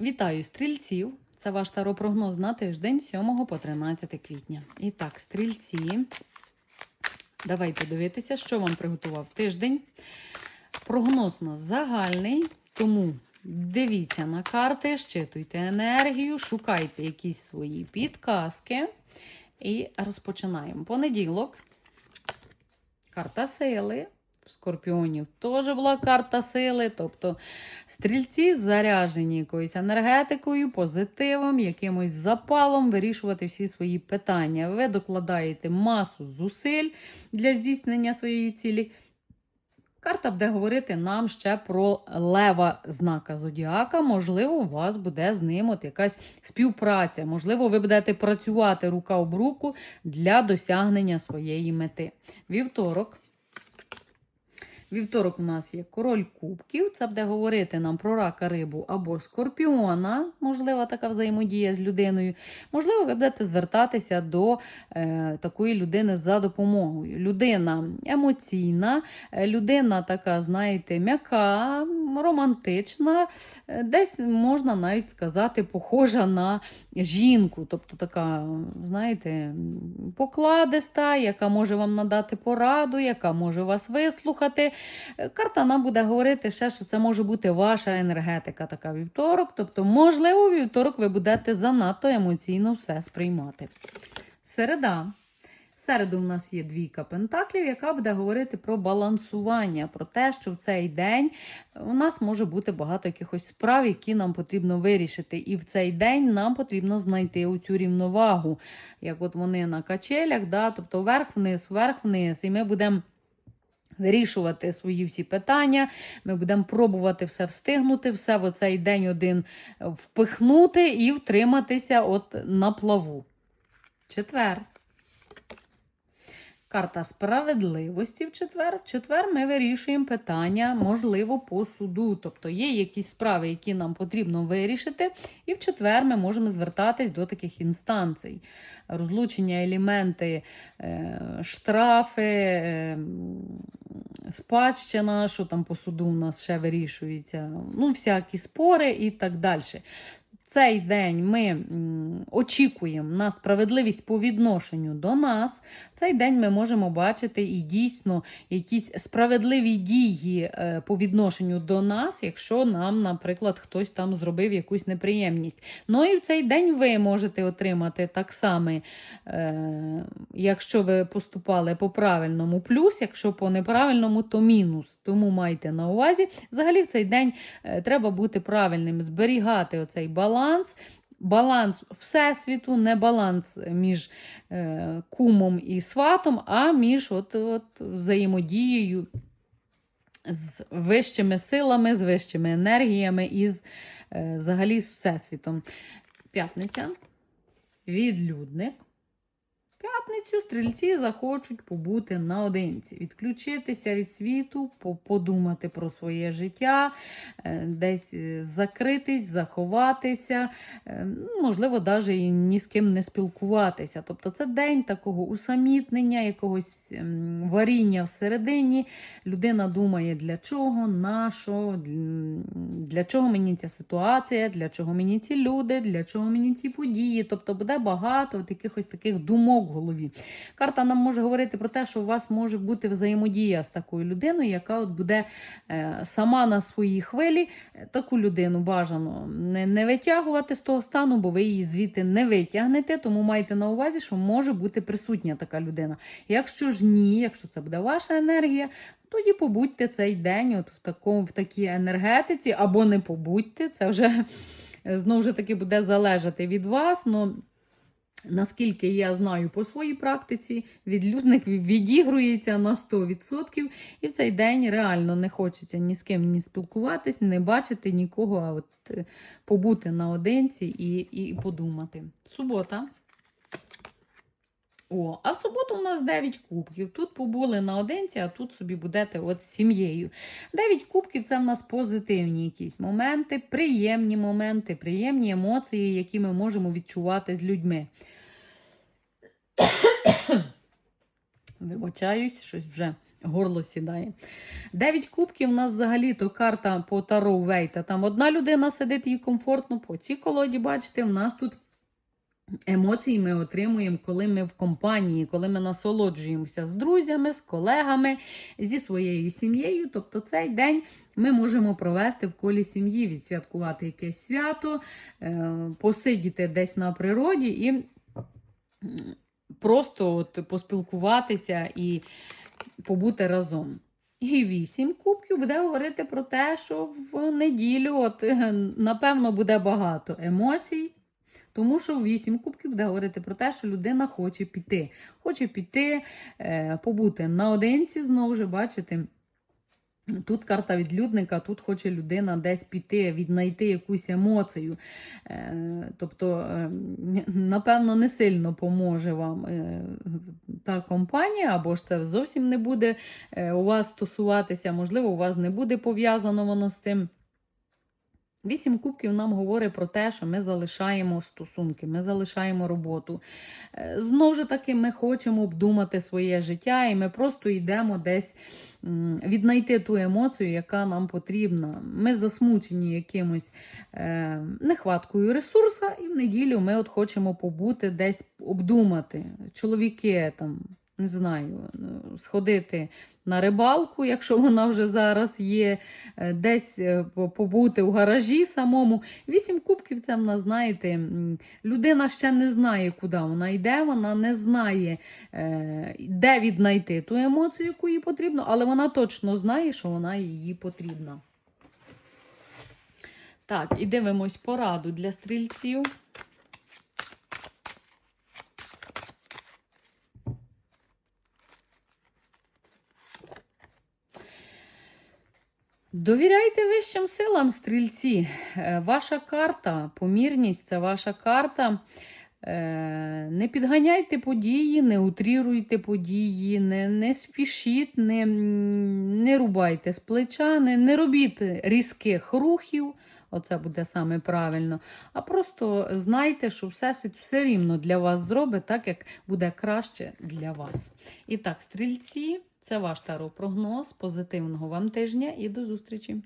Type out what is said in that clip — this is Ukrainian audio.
Вітаю стрільців! Це ваш таропрогноз на тиждень 7 по 13 квітня. І так, стрільці. Давайте дивитися, що вам приготував тиждень. Прогноз у нас загальний, тому дивіться на карти, щитуйте енергію, шукайте якісь свої підказки. І розпочинаємо. Понеділок. Карта сили. Скорпіонів теж була карта сили. Тобто стрільці заряжені якоюсь енергетикою, позитивом, якимось запалом вирішувати всі свої питання. Ви докладаєте масу зусиль для здійснення своєї цілі. Карта буде говорити нам ще про лева знака зодіака. Можливо, у вас буде з ним от якась співпраця. Можливо, ви будете працювати рука об руку для досягнення своєї мети. Вівторок. Вівторок у нас є король кубків. Це буде говорити нам про рака рибу або скорпіона, можлива така взаємодія з людиною. Можливо, ви будете звертатися до е, такої людини за допомогою. Людина емоційна, е, людина така, знаєте, м'яка, романтична, е, десь можна навіть сказати, похожа на жінку. Тобто така, знаєте, покладиста, яка може вам надати пораду, яка може вас вислухати. Карта нам буде говорити ще, що це може бути ваша енергетика, така вівторок. Тобто, можливо, вівторок ви будете занадто емоційно все сприймати. Середа. В середу у нас є двійка пентаклів, яка буде говорити про балансування, про те, що в цей день у нас може бути багато якихось справ, які нам потрібно вирішити. І в цей день нам потрібно знайти оцю рівновагу, як от вони на качелях, да? тобто вверх-вниз, вверх-вниз, і ми будемо. Вирішувати свої всі питання, ми будемо пробувати все встигнути, все в цей день один впихнути і втриматися от на плаву. Четвер. Карта справедливості в четвер. В четвер ми вирішуємо питання, можливо, по суду. Тобто є якісь справи, які нам потрібно вирішити, і в четвер ми можемо звертатись до таких інстанцій. Розлучення, елементи, е, штрафи, е, спадщина, що там по суду у нас ще вирішується, ну, всякі спори і так далі. Цей день ми очікуємо на справедливість по відношенню до нас. Цей день ми можемо бачити і дійсно якісь справедливі дії е, по відношенню до нас, якщо нам, наприклад, хтось там зробив якусь неприємність. Ну і в цей день ви можете отримати так само, е, якщо ви поступали по правильному, плюс, якщо по неправильному, то мінус. Тому майте на увазі. Взагалі в цей день е, треба бути правильним, зберігати оцей баланс баланс. Баланс всесвіту, не баланс між е, кумом і сватом, а між от, от, взаємодією з вищими силами, з вищими енергіями і з, е, взагалі з всесвітом. П'ятниця. Відлюдник. П'ятницю стрільці захочуть побути наодинці, відключитися від світу, подумати про своє життя, е, десь е, закритись, заховатися, е, можливо, навіть і ні з ким не спілкуватися. Тобто це день такого усамітнення, якогось ем, варіння всередині. Людина думає, для чого, на що, для чого мені ця ситуація, для чого мені ці люди, для чого мені ці події. Тобто буде багато якихось таких думок в голові. Карта нам може говорити про те, що у вас може бути взаємодія з такою людиною, яка от буде е, сама на своїй хвилі. Таку людину бажано не, витягувати з того стану, бо ви її звідти не витягнете. Тому майте на увазі, що може бути присутня така людина. Якщо ж ні, якщо це буде ваша енергія. Тоді побудьте цей день от в такому, в такій енергетиці, або не побудьте. Це вже знову ж таки буде залежати від вас. Но Наскільки я знаю по своїй практиці, відлюдник відігрується на 100%, і в цей день реально не хочеться ні з ким ні спілкуватись, не бачити нікого, а от е, побути наодинці і, і подумати. Субота. О, а в суботу у нас 9 кубків. Тут побули наодинці, а тут собі будете от з сім'єю. 9 кубків це в нас позитивні якісь моменти, приємні моменти, приємні емоції, які ми можемо відчувати з людьми. Вибачаюсь, щось вже горло сідає. Дев'ять кубків у нас взагалі то карта по Таро Вейта. Там одна людина сидить їй комфортно. По цій колоді, бачите, в нас тут емоції ми отримуємо, коли ми в компанії, коли ми насолоджуємося з друзями, з колегами, зі своєю сім'єю. Тобто цей день ми можемо провести в колі сім'ї, відсвяткувати якесь свято, е, посидіти десь на природі і просто от поспілкуватися і побути разом. І вісім кубків буде говорити про те, що в неділю, от, е, напевно, буде багато емоцій. Тому що вісім кубків буде говорити про те, що людина хоче піти. Хоче піти, е, побути наодинці, знову ж бачите. Тут карта відлюдника, тут хоче людина десь піти, віднайти якусь емоцію. Е, тобто, е, напевно, не сильно поможе вам е, та компанія, або ж це зовсім не буде у вас стосуватися, можливо, у вас не буде пов'язано воно з цим. Вісім кубків нам говорить про те, що ми залишаємо стосунки, ми залишаємо роботу. Е, Знову ж таки, ми хочемо обдумати своє життя, і ми просто йдемо десь віднайти ту емоцію, яка нам потрібна. Ми засмучені якимось е, нехваткою ресурсу, і в неділю ми от хочемо побути десь обдумати. Чоловіки там. Не знаю, ну, сходити на рибалку, якщо вона вже зараз є, е, десь е, побути в гаражі самому. Вісім кубків це в нас, знаєте, людина ще не знає, куди вона йде, вона не знає, е, де віднайти ту емоцію, яку їй потрібно, але вона точно знає, що вона їй потрібна. Так, і дивимось пораду для стрільців. Довіряйте вищим силам, стрільці. Е, Ваша карта, помірність це ваша карта. Е, Не підганяйте події, не утріруйте події, не, не спішіть, не, не рубайте з плеча, не, не робіть різких рухів. Оце буде саме правильно. А просто знайте, що Всесвіт все рівно для вас зробить так, як буде краще для вас. І так, стрільці, це ваш таро прогноз. Позитивного вам тижня і до зустрічі!